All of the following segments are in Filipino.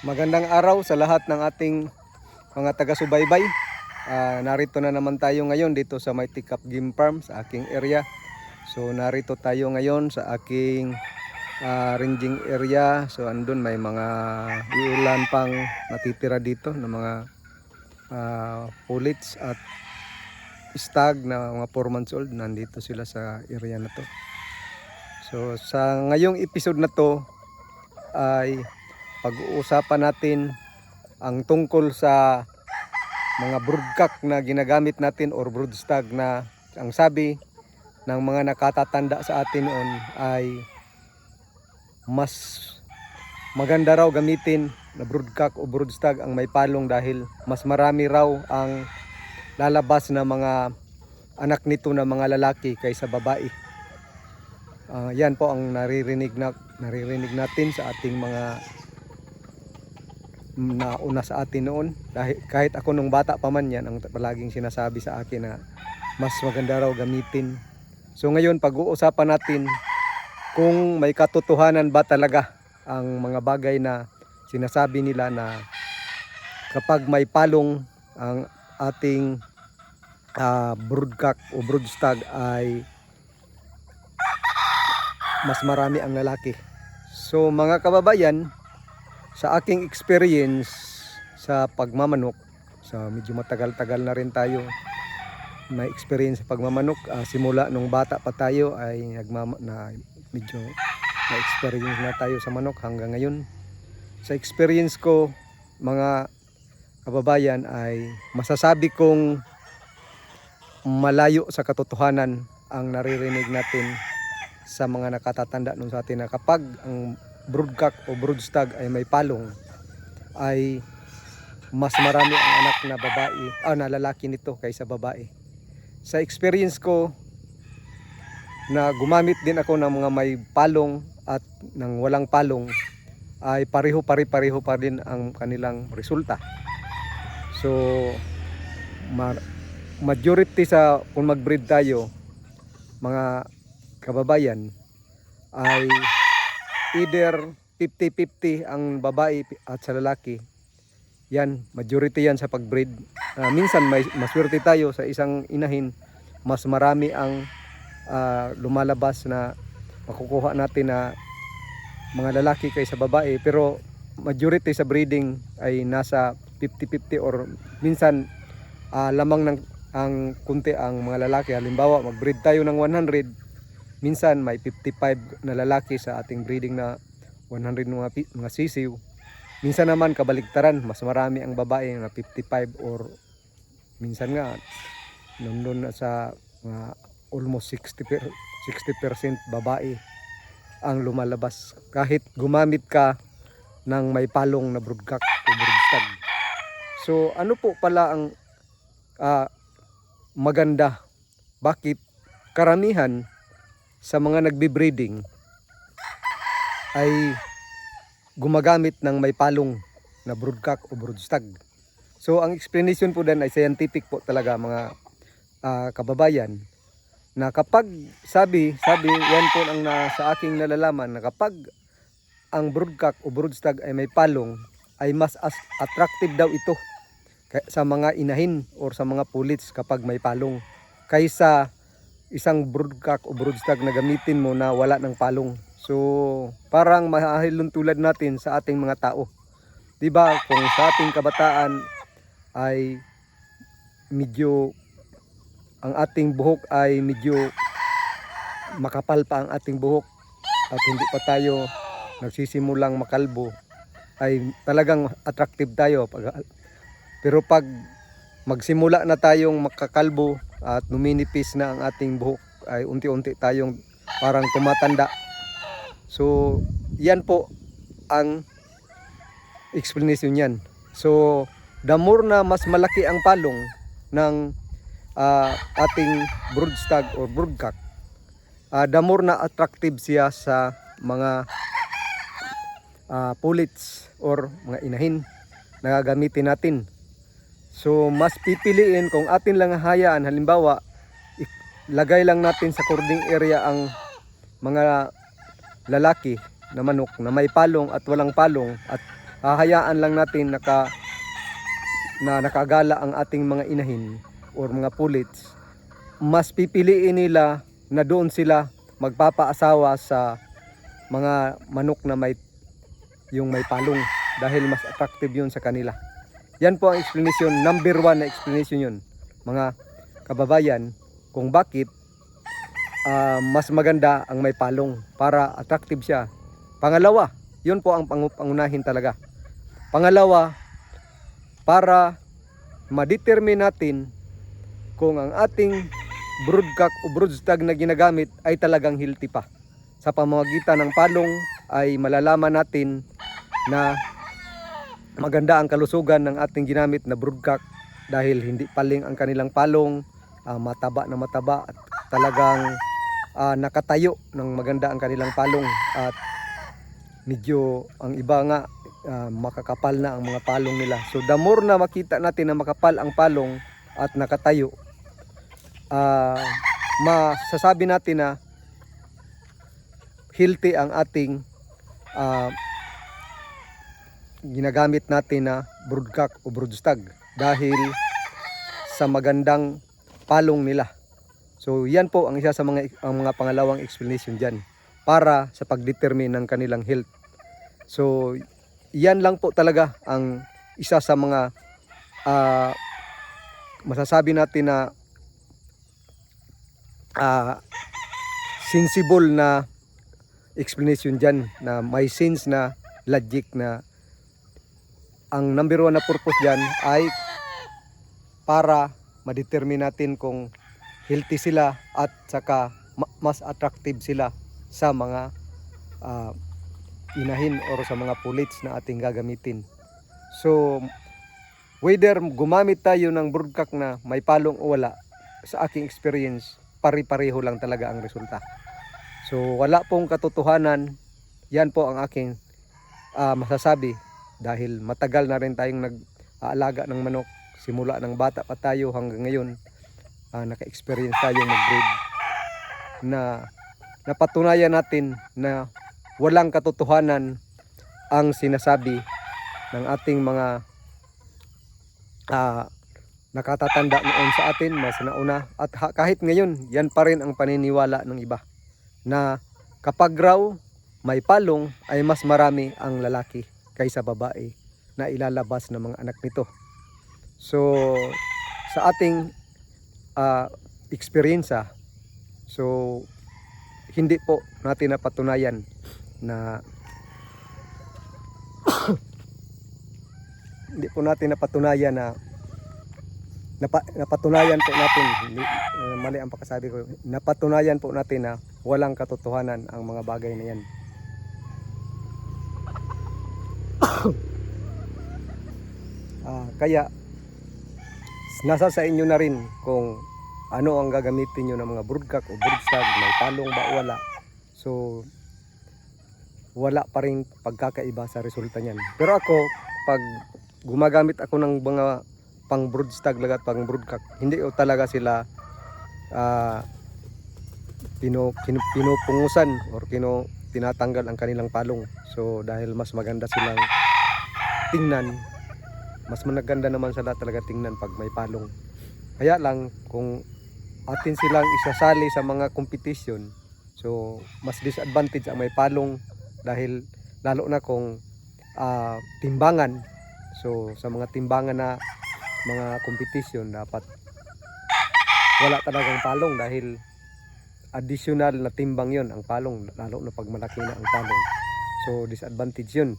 Magandang araw sa lahat ng ating mga taga-subaybay. Ah, narito na naman tayo ngayon dito sa Mighty Cup Game Farm sa aking area. So narito tayo ngayon sa aking ah, ranging area. So andun may mga iulan pang natitira dito ng mga uh, pullets at stag na mga 4 months old. Nandito sila sa area na to. So sa ngayong episode na to ay pag-uusapan natin ang tungkol sa mga broodcock na ginagamit natin or broodstag na ang sabi ng mga nakatatanda sa atin noon ay mas maganda raw gamitin na broodcock o broodstag ang may palong dahil mas marami raw ang lalabas na mga anak nito na mga lalaki kaysa babae. Ah, yan po ang naririnig na naririnig natin sa ating mga nauna sa atin noon. Dahil kahit ako nung bata pa man yan ang palaging sinasabi sa akin na mas maganda raw gamitin. So ngayon pag-uusapan natin kung may katotohanan ba talaga ang mga bagay na sinasabi nila na kapag may palong ang ating ah, broodcock o broodstag ay mas marami ang lalaki. So mga kababayan sa aking experience sa pagmamanok, sa medyo matagal-tagal na rin tayo may experience sa pagmamanok. Ah, simula nung bata pa tayo ay nagmama, na medyo na experience na tayo sa manok hanggang ngayon. Sa experience ko, mga kababayan ay masasabi kong malayo sa katotohanan ang naririnig natin sa mga nakatatanda nung sa atin na kapag ang broodcock o broodstag ay may palong ay mas marami ang anak na babae ah, na lalaki nito kaysa babae. Sa experience ko na gumamit din ako ng mga may palong at ng walang palong ay pareho pare-pareho pa din ang kanilang resulta. So ma- majority sa kung mag-breed tayo mga kababayan ay either 50-50 ang babae at sa lalaki. Yan, majority yan sa pag-breed. Ah, minsan may maswerte tayo sa isang inahin, mas marami ang ah, lumalabas na makukuha natin na mga lalaki kaysa babae. Pero majority sa breeding ay nasa 50-50 or minsan ah, lamang ng ang kunti ang mga lalaki. Halimbawa, mag-breed tayo ng 100, minsan may 55 na lalaki sa ating breeding na 100 mga, mga sisiw. Minsan naman kabaligtaran, mas marami ang babae na 55 or minsan nga nandun na sa mga almost 60 per, 60% babae ang lumalabas kahit gumamit ka ng may palong na broodcock o broodstag. So ano po pala ang ah, maganda? Bakit karamihan sa mga nagbe-breeding ay gumagamit ng may palong na broodcock o broodstag. So ang explanation po din ay scientific po talaga mga ah, kababayan na kapag sabi sabi yan po ang na, sa aking nalalaman na kapag ang broodcock o broodstag ay may palong ay mas as- attractive daw ito sa mga inahin or sa mga pullets kapag may palong kaysa isang broodcock o broodstag na gamitin mo na wala ng palong. So, parang mahahilon tulad natin sa ating mga tao. 'Di ba? Kung sa ating kabataan ay medyo ang ating buhok ay medyo makapal pa ang ating buhok at hindi pa tayo nagsisimulang makalbo ay talagang attractive tayo pag pero pag magsimula na tayong makakalbo at numinipis na ang ating buhok ay unti-unti tayong parang tumatanda. So, yan po ang explanation yan. So, the more na mas malaki ang palong ng ah, ating broodstag or broodcock, ah, the more na attractive siya sa mga ah, pullets or mga inahin na gagamitin natin. So mas pipiliin kung atin lang hayaan halimbawa lagay lang natin sa cording area ang mga lalaki na manok na may palong at walang palong at hahayaan lang natin naka na nakagala ang ating mga inahin or mga pullets, mas pipiliin nila na doon sila magpapaasawa sa mga manok na may yung may palong dahil mas attractive yun sa kanila. Yan po ang explanation, number one na explanation yun. Mga kababayan, kung bakit ah, mas maganda ang may palong para attractive siya. Pangalawa, yun po ang pangu- pangunahin talaga. Pangalawa, para ma-determine natin kung ang ating broodcock o broodstag na ginagamit ay talagang healthy pa. Sa pamamagitan ng palong ay malalaman natin na maganda ang kalusugan ng ating ginamit na broodcock dahil hindi paling ang kanilang palong, ah, mataba na mataba at talagang ah, nakatayo ng maganda ang kanilang palong at medyo ang iba nga ah, makakapal na ang mga palong nila. So the more na makita natin na makapal ang palong at nakatayo, ah, masasabi natin na healthy ang ating ah, ginagamit natin na broodcock o broodstag dahil sa magandang palong nila. So yan po ang isa sa mga ang mga pangalawang explanation diyan para sa pagdetermine ng kanilang health. So yan lang po talaga ang isa sa mga ah, masasabi natin na ah, sensible na explanation dyan na may sense na logic na ang number one na purpose dyan ay para ma-determine natin kung healthy sila at saka ma- mas attractive sila sa mga ah, inahin or sa mga pullets na ating gagamitin. So, whether gumamit tayo ng broodcock na may palong o wala, sa aking experience, pari-pareho lang talaga ang resulta. So, wala pong katotohanan. Yan po ang aking ah, masasabi dahil matagal na rin tayong nag-aalaga ng manok. Simula ng bata pa tayo hanggang ngayon, ah, naka-experience tayong mag-breed na napatunayan natin na walang katotohanan ang sinasabi ng ating mga ah, nakatatanda noon sa atin, mas nauna. At ha- kahit ngayon, yan pa rin ang paniniwala ng iba. Na kapag raw may palong ay mas marami ang lalaki kaysa babae na ilalabas ng mga anak nito. So, sa ating ah, experience, so hindi po natin napatunayan na hindi po natin napatunayan na napa, napatunayan po natin hindi, mali ang pagkasabi ko napatunayan po natin na walang katotohanan ang mga bagay na yan Ah, kaya nasa sa inyo na rin kung ano ang gagamitin nyo ng mga broodcock o broodstag, may talong ba o wala. So, wala pa rin pagkakaiba sa resulta niyan. Pero ako, pag gumagamit ako ng mga pang broodstag lagat pang broodcock, hindi ko talaga sila ah, pino, pino- pinupungusan or kino, tinatanggal ang kanilang palong. So, dahil mas maganda silang tingnan, mas maganda naman sila talaga tingnan pag may palong. Kaya lang, kung atin silang isasali sa mga competition, so mas disadvantage ang may palong dahil lalo na kung ah, timbangan. So sa mga timbangan na mga competition dapat wala talagang palong dahil additional na timbang yon ang palong lalo na pag malaki na ang palong. So disadvantage yun.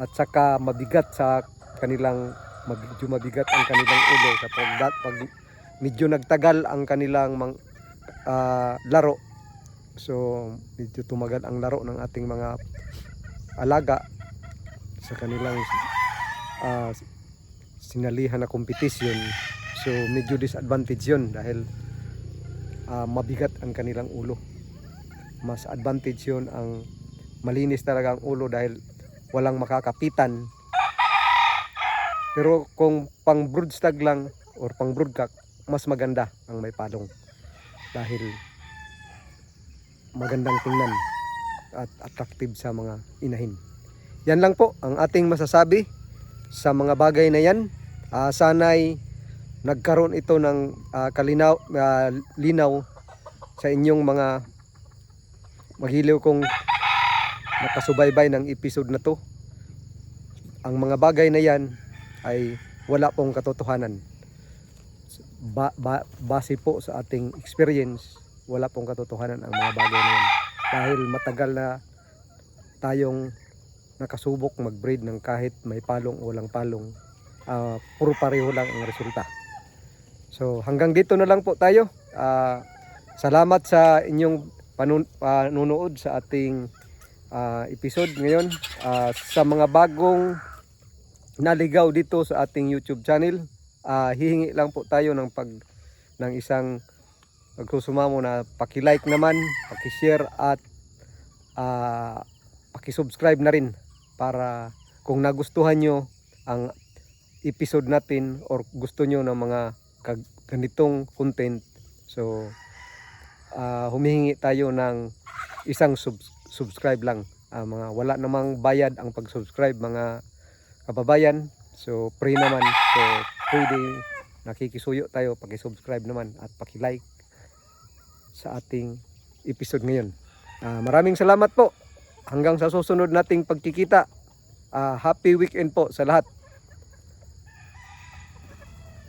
At saka mabigat sa kanilang medyo mabigat ang kanilang ulo sa pag, pag medyo nagtagal ang kanilang mang, ah, laro. So medyo tumagal ang laro ng ating mga alaga sa kanilang ah, sinalihan na competition. So medyo disadvantage yun dahil ah, mabigat ang kanilang ulo. Mas advantage yun ang malinis talaga ang ulo dahil walang makakapitan pero kung pang broodstag lang or pang broodcock, mas maganda ang may palong. Dahil magandang tingnan at attractive sa mga inahin. yan lang po ang ating masasabi sa mga bagay na yan. Ah, sana'y nagkaroon ito ng ah, kalinaw, ah, linaw sa inyong mga maghiliw kong nakasubaybay ng episode na to. Ang mga bagay na yan ay wala pong katotohanan. Ba, ba, base po sa ating experience, wala pong katotohanan ang mga bagay na yan. Dahil matagal na tayong nakasubok mag-breed ng kahit may palong o walang palong, ah, puro pareho lang ang resulta. So hanggang dito na lang po tayo. Ah, salamat sa inyong panun- panunood sa ating ah, episode ngayon. Ah, sa mga bagong naligaw dito sa ating YouTube channel, ah, hihingi lang po tayo ng pag ng isang pagsusumamo na paki-like naman, paki-share at ah, paki-subscribe na rin para kung nagustuhan nyo ang episode natin or gusto nyo ng mga ganitong content so ah, humihingi tayo ng isang sub- subscribe lang. Ah, mga wala namang bayad ang pag-subscribe mga kababayan. So free naman. So pwede nakikisuyo tayo paki-subscribe naman at paki-like sa ating episode ngayon. Ah, maraming salamat po. Hanggang sa susunod nating pagkikita. Ah, happy weekend po sa lahat